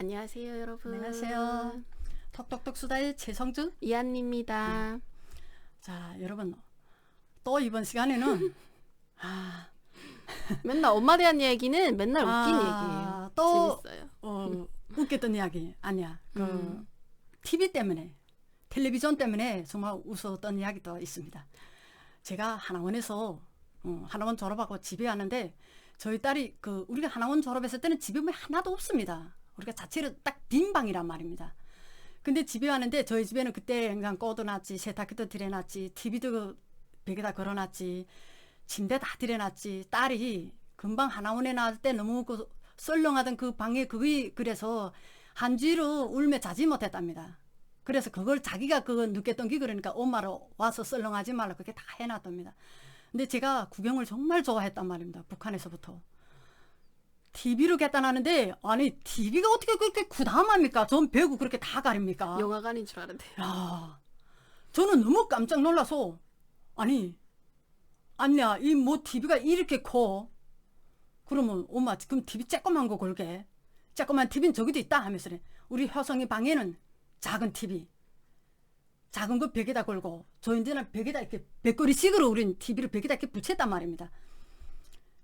안녕하세요, 여러분. 안녕하세요. 톡톡톡 수다의 최성주. 이한입니다. 자, 여러분 또 이번 시간에는 아, 맨날 엄마 대한 얘기는 맨날 웃긴 아, 얘기예요. 또 재밌어요. 어, 웃겼던 이야기 아니야. 그 음. TV 때문에 텔레비전 때문에 정말 웃었던 이야기도 있습니다. 제가 하나원에서 어, 하나원 졸업하고 집에 왔는데 저희 딸이 그 우리가 하나원 졸업했을 때는 집에 뭐 하나도 없습니다. 우리가 자체로 딱 빈 방이란 말입니다. 근데 집에 왔는데 저희 집에는 그때 그냥 꺼도 놨지 세탁기도 들여놨지 TV도 그 벽에다 걸어놨지 침대 다 들여놨지 딸이 금방 하나원에 나왔을 때 너무 그 썰렁하던 그 방에 그게 그래서 한 주로 울며 자지 못했답니다. 그래서 그걸 자기가 그거 느꼈던 게 그러니까 엄마로 와서 썰렁하지 말라 그렇게 다 해놨답니다. 근데 제가 구경을 정말 좋아했단 말입니다. 북한에서부터. TV로 개단하는데 아니 TV가 어떻게 그렇게 구담합니까? 전 배구 그렇게 다 가립니까? 영화관인 줄 알았는데. 야, 저는 너무 깜짝 놀라서 아니 아니야 이뭐 TV가 이렇게 커 그러면 엄마 지금 TV 조그만 거 걸게 조그만 TV는 저기도 있다 하면서. 우리 효성이 방에는 작은 TV 작은 거 벽에다 걸고 저희들은 벽에다 이렇게 벽걸이식으로 우린 TV를 벽에다 이렇게 붙였단 말입니다.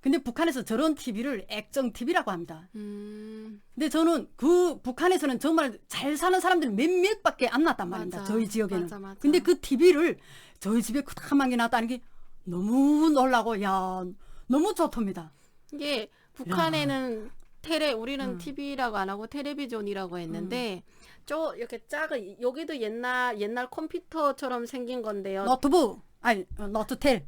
근데 북한에서 저런 TV를 액정 TV라고 합니다. 음, 근데 저는 그 북한에서는 정말 잘 사는 사람들이 몇몇밖에 안 났단 말입니다. 맞아. 저희 지역에는. 맞아, 맞아. 근데 그 TV를 저희 집에 크다만게 놨다는 게 너무 놀라고 야 너무 좋답니다. 이게 북한에는 테레 우리는 음. TV라고 안 하고 텔레비전이라고 했는데 저 이렇게 작은 여기도 옛날 옛날 컴퓨터처럼 생긴 건데요. 노트북 아니 어, 노트텔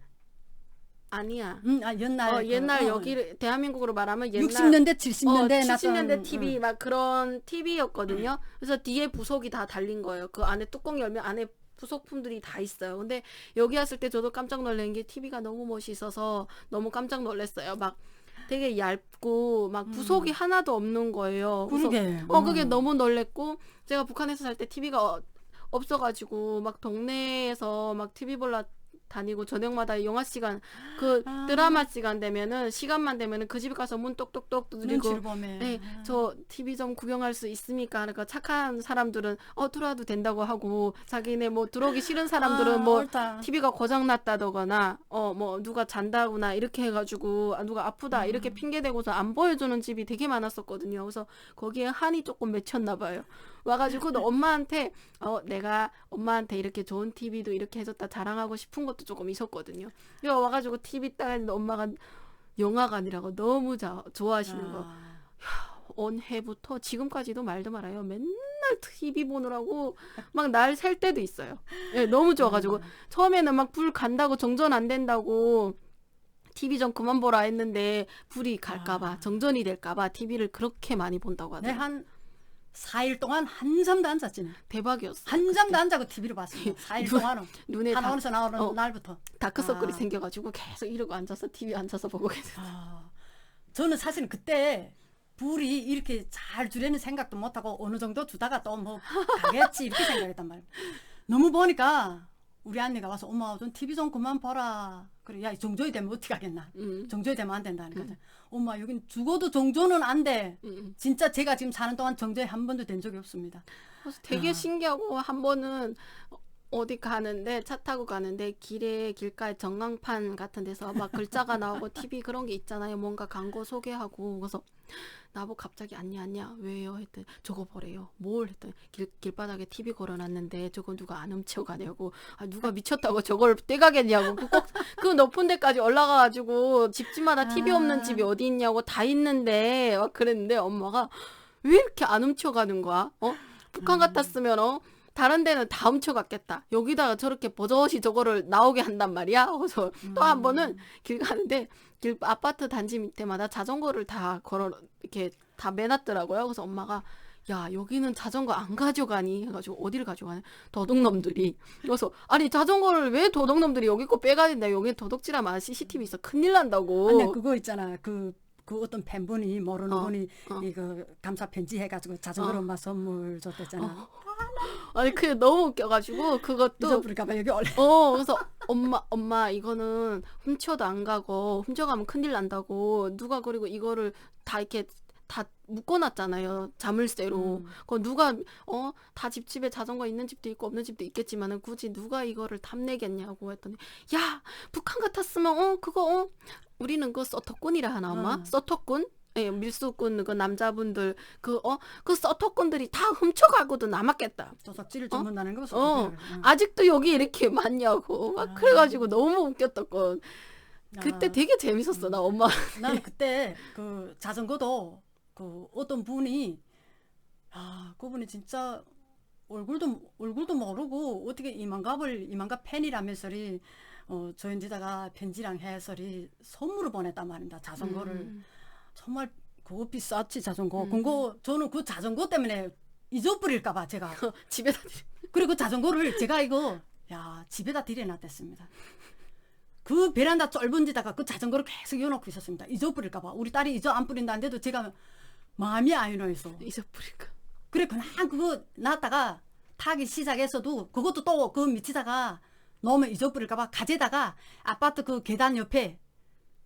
아니야. 음, 아, 옛날 어, 그, 옛날 어, 여기 대한민국으로 말하면 옛날 60년대 70년대 어, 났던 70년대 TV 음. 막 그런 TV였거든요. 그래서 뒤에 부속이 다 달린 거예요. 그 안에 뚜껑 열면 안에 부속품들이 다 있어요. 근데 여기 왔을 때 저도 깜짝 놀란 게 TV가 너무 멋있어서 너무 깜짝 놀랐어요. 막 되게 얇고 막 부속이 하나도 없는 거예요. 음. 그러게 어 그게 음. 너무 놀랬고 제가 북한에서 살 때 TV가 없어가지고 막 동네에서 막 TV 보러 다니고 저녁마다 영화 시간 그 아. 드라마 시간 되면은 시간만 되면은 그 집에 가서 문 똑똑똑 두드리고 네, 저 TV 좀 구경할 수 있습니까? 그러니까 착한 사람들은 어 들어와도 된다고 하고 자기네 뭐 들어오기 싫은 사람들은 아, 뭐 옳다. TV가 고장 났다거나 어 뭐 누가 잔다거나 이렇게 해가지고 아, 누가 아프다 음. 이렇게 핑계 대고서 안 보여주는 집이 되게 많았었거든요. 그래서 거기에 한이 조금 맺혔나 봐요. 와가지고 너 엄마한테 어 내가 엄마한테 이렇게 좋은 TV도 이렇게 해줬다 자랑하고 싶은 것도 조금 있었거든요. 이거 와가지고 TV 딱 했는데 엄마가 영화관이라고 너무 자, 좋아하시는 거. 아, 언해부터 지금까지도 말도 말아요. 맨날 TV 보느라고 막 날 셀 때도 있어요. 예, 너무 좋아가지고 음. 처음에는 막 불 간다고 정전 안 된다고 TV 좀 그만 보라 했는데 불이 갈까봐 아. 정전이 될까봐 TV를 그렇게 많이 본다고 내 하더라고요. 한 4일 동안 한 잠도 안 잤지. 대박이었어. 한 잠도 안 자고 TV를 봤습니다. 4일 눈- 동안은. 눈에 다, 하나원에서 나오는 어. 날부터. 다크서클이 아. 생겨가지고 계속 이러고 앉아서 TV 앉아서 보고 계세요. 아, 저는 사실 그때 불이 이렇게 잘 주려는 생각도 못하고 어느 정도 주다가 또 뭐 가겠지 이렇게 생각했단 말이에요. 너무 보니까 우리 언니가 와서 엄마 좀 TV 좀 그만 봐라. 그래 야 정조이 되면 어떻게 하겠나. 음, 정조이 되면 안 된다니까. 엄마 여긴 죽어도 정조는 안 돼. 음, 음. 진짜 제가 지금 사는 동안 정조이 한 번도 된 적이 없습니다. 그래서 되게 아. 신기하고 한 번은 어디 가는데 차 타고 가는데 길에 길가에 전광판 같은 데서 막 글자가 나오고 TV 그런 게 있잖아요. 뭔가 광고 소개하고 그래서 나보고 갑자기 안냐 안냐 왜요 했더니 저거 보래요. 뭘 했더니 길 길바닥에 TV 걸어놨는데 저거 누가 안 훔쳐 가냐고 아 누가 미쳤다고 저걸 떼가겠냐고 꼭그 높은 데까지 올라가가지고 집집마다 TV 없는 아. 집이 어디 있냐고 다 있는데 막 그랬는데 엄마가 왜 이렇게 안 훔쳐가는 거야? 어? 북한 음. 같았으면 어 다른 데는 다 훔쳐갔겠다. 여기다가 저렇게 버젓이 저거를 나오게 한단 말이야. 그래서 또한 음. 번은 길 가는데 길 아파트 단지 밑에마다 자전거를 다 걸어 이렇게 다 매놨더라고요. 그래서 엄마가 야 여기는 자전거 안 가져가니 해가지고 어디를 가져가냐 도둑놈들이 그래서 아니 자전거를 왜 도둑놈들이 여기 거 빼가는데 여기 도둑질하면 CCTV 있어 큰일 난다고 아니 그거 있잖아. 그, 그 어떤 팬분이 모르는 어, 분이 어. 이거 감사 편지 해가지고 자전거를 어. 엄마 선물 줬댔잖아. 아니 그게 너무 웃겨가지고 그것도 잊어버릴까봐 여기 올래. 어, 그래서 엄마, 엄마, 이거는 훔쳐도 안 가고, 훔쳐가면 큰일 난다고, 누가 그리고 이거를 다 이렇게 다 묶어놨잖아요. 자물쇠로. 음. 그 누가 어 다 집집에 자전거 있는 집도 있고 없는 집도 있겠지만은 굳이 누가 이거를 탐내겠냐고 했더니 야 북한 같았으면 어 그거 어 우리는 그 서터꾼이라 하나 엄마 어. 서터꾼 예 밀수꾼 그 남자분들 그어그 서터꾼들이 다 훔쳐가고도 남았겠다. 도둑질을 전문다는 거 어. 아직도 여기 이렇게 많냐고 막 아. 그래가지고 너무 웃겼던 건 아. 그때 되게 재밌었어 나 엄마. 나는 그때 그 자전거도 그 어떤 분이 아 그분이 진짜 얼굴도 얼굴도 모르고 어떻게 이만갑을 이만갑 팬이라면서리 어 저인지다가 편지랑 해서리 선물을 보냈단 말입니다 자전거를 음. 정말 그거 비쌌지 자전거 음. 그거 저는 그 자전거 때문에 잊어버릴까 봐 제가 집에다 그리고 자전거를 제가 이거 야 집에다 들여놨댔습니다. 그 베란다 좁은 데다가 그 자전거를 계속 이어놓고 있었습니다. 잊어버릴까 봐 우리 딸이 잊어 안 뿌린다는데도 제가 마음이 아이노해서 잊어버릴까. 그래 그냥 그거 놨다가 타기 시작했어도 그것도 또 그 밑에다가 넣으면 잊어버릴까 봐 가재다가 아파트 그 계단 옆에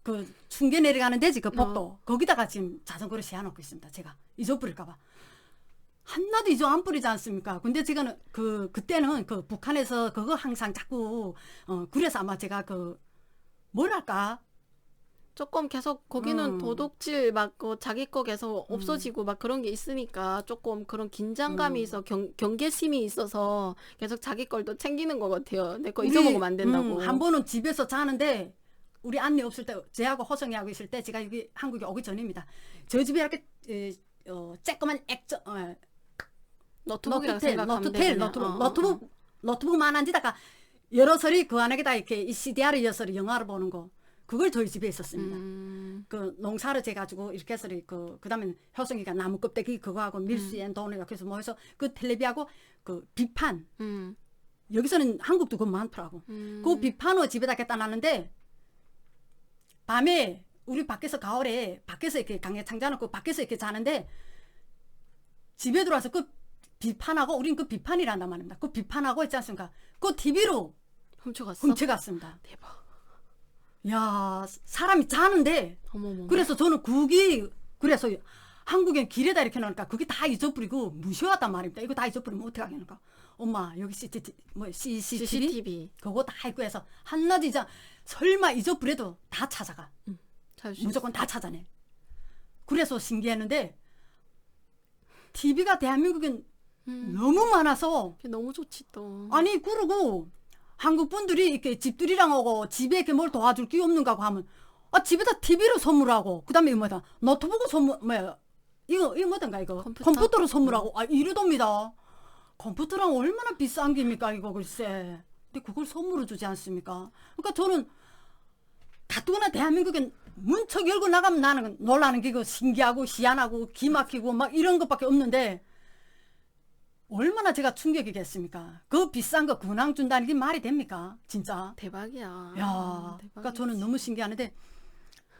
그 중계 내려가는 데지 그 복도 거기다가 지금 자전거를 세워놓고 있습니다. 제가 잊어버릴까봐 한나도 잊어 안 뿌리지 않습니까? 근데 제가는 그 그때는 그 북한에서 그거 항상 자꾸 어 그래서 아마 제가 그 뭐랄까 조금 계속 거기는 음. 도둑질 막그 자기 거 계속 없어지고 막 그런 게 있으니까 조금 그런 긴장감이 음. 있어 경, 경계심이 있어서 계속 자기 걸 또 챙기는 것 같아요. 내 거 잊어먹으면 안 된다고. 음, 한 번은 집에서 자는데 우리 안내 없을 때 제하고 허성이하고 있을 때 제가 여기 한국에 오기 전입니다. 저희 집에 이렇게 에, 어, 쬐끄만 액정 어, 노트북이라고 노트텔, 생각하면 노트텔, 되겠네. 노트북, 어, 어, 노트북, 노트북만한 데다가 여러 설이 그 안에다 이렇게 이 CDR 여설이 영화를 보는 거 그걸 저희 집에 어. 있었습니다. 음, 그 농사를 재 가지고 이렇게 해서 그 그다음에 효성이가 나무 껍데기 그거하고 밀수엔 돈을 이렇게 해서 뭐 해서 그 텔레비하고 그 비판 음, 여기서는 한국도 그거 많더라고. 음. 그 비판을 집에다 갖다 놨는데 밤에 우리 밖에서 가을에 밖에서 이렇게 강에 창자놓고 밖에서 이렇게 자는데 집에 들어와서 그 비판하고 우린 그 비판이란단 말입니다. 그 비판하고 있지 않습니까? 그 TV로 훔쳐갔어. 훔쳐갔습니다. 대박. 야 사람이 자는데 어머머. 그래서 저는 그게 그래서 한국엔 길에다 이렇게 놓으니까 그게 다 잊어버리고 무시하단 말입니다. 이거 다 잊어버리면 어떻게 하겠는가? 엄마 여기 CCTV 뭐 CCTV CCTV 그거 다 있고 해서 이제 설마 잊어버려도 다 찾아가. 잘 수. 무조건 다 찾아내. 그래서 신기했는데 TV가 대한민국엔 음, 너무 많아서 너무 좋지 또. 아니 그러고 한국 분들이 이렇게 집들이랑 오고 집에 이렇게 뭘 도와줄 게 없는가 고 하면 아 집에다 TV를 선물하고 그다음에 이거 뭐다 노트북을 선물 뭐야 이거 이거 뭐던가 이거 컴퓨터? 를 선물하고 아 이러답니다. 컴퓨터랑 얼마나 비싼 겁니까 이거 글쎄. 근데 그걸 선물을 주지 않습니까? 그러니까 저는 가뜩이나 대한민국엔 문턱 열고 나가면 나는 놀라는 게 그 신기하고 희한하고 기막히고 막 이런 것밖에 없는데 얼마나 제가 충격이겠습니까? 그 비싼 거 근황 준다는 게 말이 됩니까? 진짜. 대박이야. 야, 대박이지. 그러니까 저는 너무 신기하는데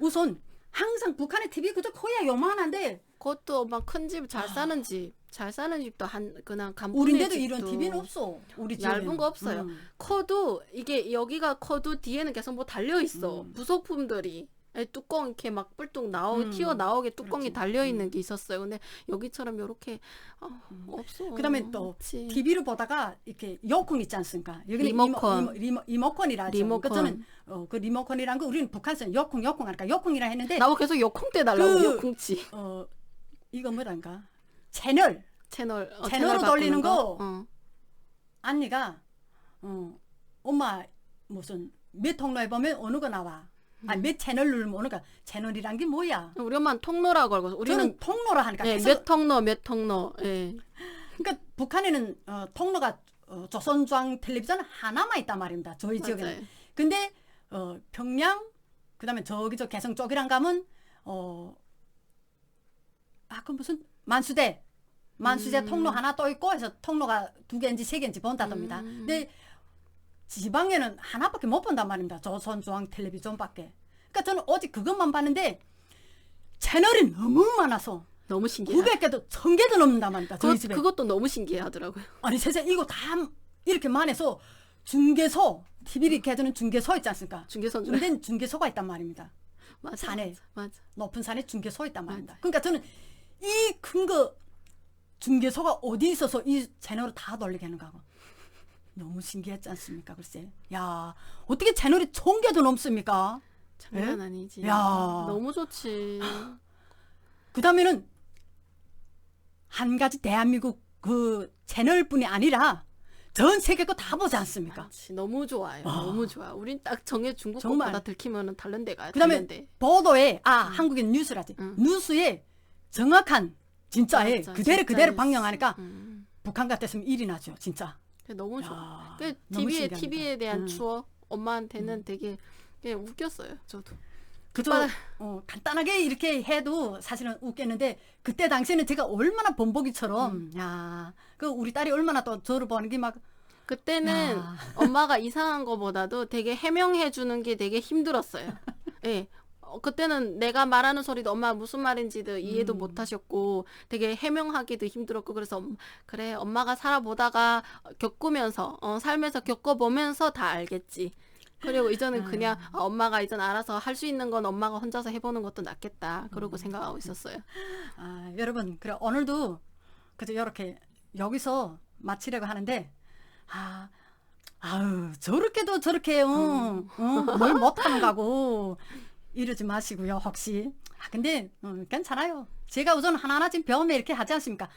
우선 항상 북한의 TV 그저 거야 요만한데 그것도 막 큰 집잘 아. 사는 집. 잘 사는 집도 한 그냥 간 우린데도 이런 TV는 없어. 우리 집 얇은 거 없어요. 음. 커도 이게 여기가 커도 뒤에는 계속 뭐 달려 있어 음. 부속품들이 예, 뚜껑 이렇게 막 뿔뚝 나오 음. 튀어 나오게 뚜껑이 달려 있는 음. 게 있었어요 근데 여기처럼 이렇게 어, 음. 없어 그다음에 또 없지. TV를 보다가 이렇게 여권 있지 않습니까 여기는 리모컨 리모, 리모 컨이라죠 리모컨. 어, 그 리모컨이란 거 우리는 북한에서 여콩 여콩 하니까 여콩이라 했는데 나도 계속 여콩 때 달라고 그, 여콩치. 어, 이거 뭐란가 채널 채널 어, 채널로 돌리는 거? 어. 언니가 어 엄마 무슨 몇 통로에 보면 어느 거 나와. 아몇 채널 누르면 어느 거 채널이란 게 뭐야? 우리 엄마는 통로라고 알고 우리는 저는 통로라 하니까 예, 계속 몇 통로 몇 통로 예. 그러니까 북한에는 어, 통로가 어, 조선중앙 텔레비전 하나만 있단 말입니다. 저희 지역에는. 맞아요. 근데 어, 평양 그다음에 저기 저 개성 쪽이랑 가면 어 아 그 무슨 만수대 만수대 음. 통로 하나 또 있고 해서 통로가 두 개인지 세 개인지 본다답니다. 음. 근데 지방에는 하나밖에 못 본단 말입니다. 조선중앙 텔레비전밖에. 그러니까 저는 오직 그것만 봤는데 채널이 너무 많아서 너무 신기해. 900개도 1000개도 넘는단 말입니다. 저희 그, 집에. 그것도 너무 신기해 하더라고요. 아니 세상에 이거 다 이렇게 만해서 중계소 TV를 이렇게 해주는 중계소 있지 않습니까? 줄. 근데 중계소가 있단 말입니다. 맞아. 산에. 맞아. 높은 산에 중계소 있단 말입니다. 그러니까 저는 이큰거 중개소가 어디 있어서 이 채널을 다 돌리게 하는가 하고 너무 신기했지 않습니까 글쎄 야 어떻게 채널이 천 개도 넘습니까 장난 예? 아니지. 야. 너무 좋지. 그 다음에는 한 가지 대한민국 그 채널뿐이 아니라 전 세계 거 다 보지 않습니까 그렇지. 너무 좋아요. 아. 너무 좋아. 우린 딱 정해 중국 정말. 것보다 들키면은 다른 데 가요. 그다음에 다른 데. 보도에 아 한국인 뉴스라지 응. 뉴스에 정확한 진짜에 맞아, 그대로 진짜 그대로. 방영하니까 음. 북한 같았으면 일이 나죠 진짜 너무 좋아. 야, 그 TV에 신기합니다. TV에 대한 응. 추억 엄마한테는 되게 그냥 웃겼어요. 저도. 그저 빠- 어, 간단하게 이렇게 해도 사실은 웃겠는데 그때 당시에는 제가 얼마나 본보기처럼 음. 야그 우리 딸이 얼마나 또 저를 보는 게 막 그때는 야. 엄마가 이상한 거보다도 되게 해명해 주는 게 되게 힘들었어요. 예. 어, 그때는 내가 말하는 소리도 엄마 무슨 말인지도 이해도 음. 못 하셨고 되게 해명하기도 힘들었고 그래서 엄- 그래 엄마가 살아보다가 겪으면서 어, 살면서 겪어보면서 다 알겠지. 그리고 이제는 그냥 아, 엄마가 이젠 알아서 할 수 있는 건 엄마가 혼자서 해보는 것도 낫겠다. 그러고 생각하고 있었어요. 아, 여러분 그래 오늘도 그저 이렇게 여기서 마치려고 하는데 아 아유 저렇게도 저렇게 어, 어, 뭘 못하는가고 이러지 마시고요 혹시. 아 근데 어, 괜찮아요. 제가 우선 하나하나 지금 배움에 이렇게 하지 않습니까?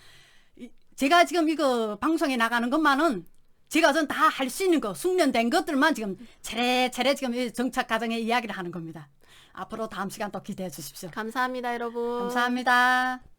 이- 제가 지금 이거 방송에 나가는 것만은 제가 우선 다 할 수 있는 거 숙련된 것들만 지금 차례차례 지금 이 정착 과정의 이야기를 하는 겁니다. 앞으로 다음 시간 또 기대해 주십시오. 감사합니다, 여러분. 감사합니다.